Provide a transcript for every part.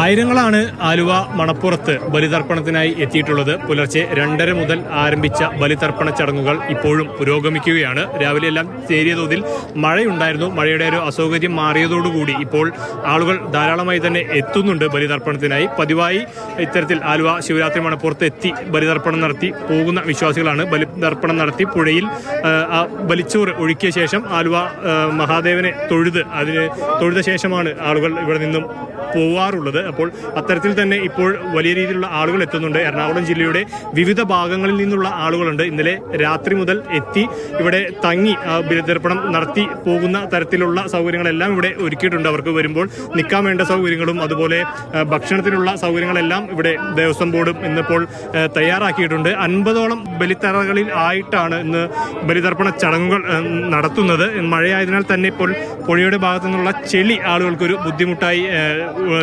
ആയിരങ്ങളാണ് ആലുവ മണപ്പുറത്ത് ബലിതർപ്പണത്തിനായി എത്തിയിട്ടുള്ളത്. പുലർച്ചെ രണ്ടര മുതൽ ആരംഭിച്ച ബലിതർപ്പണ ചടങ്ങുകൾ ഇപ്പോഴും പുരോഗമിക്കുകയാണ്. രാവിലെ എല്ലാം നേരിയ തോതിൽ മഴയുണ്ടായിരുന്നു. മഴയുടെ ഒരു അസൗകര്യം മാറിയതോടുകൂടി ഇപ്പോൾ ആളുകൾ ധാരാളമായി തന്നെ എത്തുന്നുണ്ട് ബലിതർപ്പണത്തിനായി. പതിവായി ഇത്തരത്തിൽ ആലുവ ശിവരാത്രി മണപ്പുറത്ത് എത്തി ബലിതർപ്പണം നടത്തി പോകുന്ന വിശ്വാസികളാണ് ബലിതർപ്പണം നടത്തി പുഴയിൽ ബലിച്ചോറ് ഒഴുക്കിയ ശേഷം ആലുവ മഹാദേവനെ തൊഴുത് അതിന് തൊഴുത ശേഷമാണ് ആളുകൾ ഇവിടെ നിന്നും പോവാറുള്ളത്. അപ്പോൾ അത്തരത്തിൽ തന്നെ ഇപ്പോൾ വലിയ രീതിയിലുള്ള ആളുകൾ എത്തുന്നുണ്ട്. എറണാകുളം ജില്ലയുടെ വിവിധ ഭാഗങ്ങളിൽ നിന്നുള്ള ആളുകളുണ്ട്. ഇന്നലെ രാത്രി മുതൽ എത്തി ഇവിടെ തങ്ങി ബലിതർപ്പണം നടത്തി പോകുന്ന തരത്തിലുള്ള സൗകര്യങ്ങളെല്ലാം ഇവിടെ ഒരുക്കിയിട്ടുണ്ട്. അവർക്ക് വരുമ്പോൾ നിൽക്കാൻ വേണ്ട സൗകര്യങ്ങളും അതുപോലെ ഭക്ഷണത്തിനുള്ള സൗകര്യങ്ങളെല്ലാം ഇവിടെ ദേവസ്വം ബോർഡും ഇന്നിപ്പോൾ തയ്യാറാക്കിയിട്ടുണ്ട്. അൻപതോളം ബലിത്തറകളിൽ ആയിട്ടാണ് ഇന്ന് ബലിതർപ്പണ ചടങ്ങുകൾ നടത്തുന്നത്. മഴയായതിനാൽ തന്നെ ഇപ്പോൾ പുഴയുടെ ഭാഗത്തു നിന്നുള്ള ചെളി ആളുകൾക്കൊരു ബുദ്ധിമുട്ടായി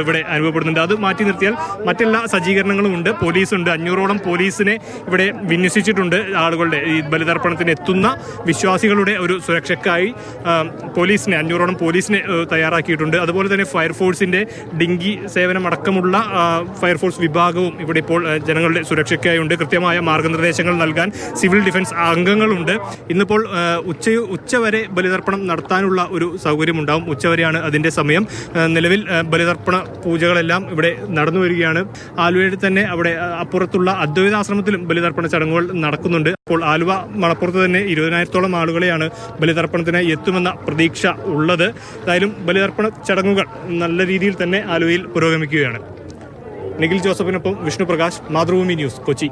ഇവിടെ അനുഭവപ്പെടുന്നുണ്ട്. അത് മാറ്റി നിർത്തിയാൽ മറ്റെല്ലാ സജ്ജീകരണങ്ങളും ഉണ്ട്. പോലീസുണ്ട്. അഞ്ഞൂറോളം പോലീസിനെ ഇവിടെ വിന്യസിച്ചിട്ടുണ്ട്. ആളുകളുടെ ഈ ബലിതർപ്പണത്തിന് എത്തുന്ന വിശ്വാസികളുടെ ഒരു സുരക്ഷയ്ക്കായി പോലീസിനെ അഞ്ഞൂറോളം പോലീസിനെ തയ്യാറാക്കിയിട്ടുണ്ട്. അതുപോലെ തന്നെ ഫയർഫോഴ്സിന്റെ ഡിങ്കി സേവനമടക്കമുള്ള ഫയർഫോഴ്സ് വിഭാഗവും ഇവിടെ ഇപ്പോൾ ജനങ്ങളുടെ സുരക്ഷയ്ക്കായി ഉണ്ട്. കൃത്യമായ മാർഗനിർദ്ദേശങ്ങൾ നൽകാൻ സിവിൽ ഡിഫൻസ് അംഗങ്ങളുണ്ട്. ഇന്നിപ്പോൾ ഉച്ച ഉച്ചവരെ ബലിതർപ്പണം നടത്താനുള്ള ഒരു സൗകര്യമുണ്ടാവും. ഉച്ചവരെയാണ് അതിന്റെ സമയം. നിലവിൽ ആ, ബലിതർപ്പണ പൂജകളെല്ലാം ഇവിടെ നടന്നു വരികയാണ്. ആലുവയിൽ തന്നെ അവിടെ അപ്പുറത്തുള്ള അദ്വൈതാശ്രമത്തിലും ബലിതർപ്പണ ചടങ്ങുകൾ നടക്കുന്നുണ്ട്. അപ്പോൾ ആലുവ മണപ്പുറത്ത് തന്നെ ഇരുപതിനായിരത്തോളം ആളുകളെയാണ് ബലിതർപ്പണത്തിന് എത്തുമെന്ന പ്രതീക്ഷ ഉള്ളത്. ഏതായാലും ബലിതർപ്പണ ചടങ്ങുകൾ നല്ല രീതിയിൽ തന്നെ ആലുവയിൽ പുരോഗമിക്കുകയാണ്. നിഖിൽ ജോസഫിനൊപ്പം വിഷ്ണു പ്രകാശ് മാതൃഭൂമി ന്യൂസ് കൊച്ചി.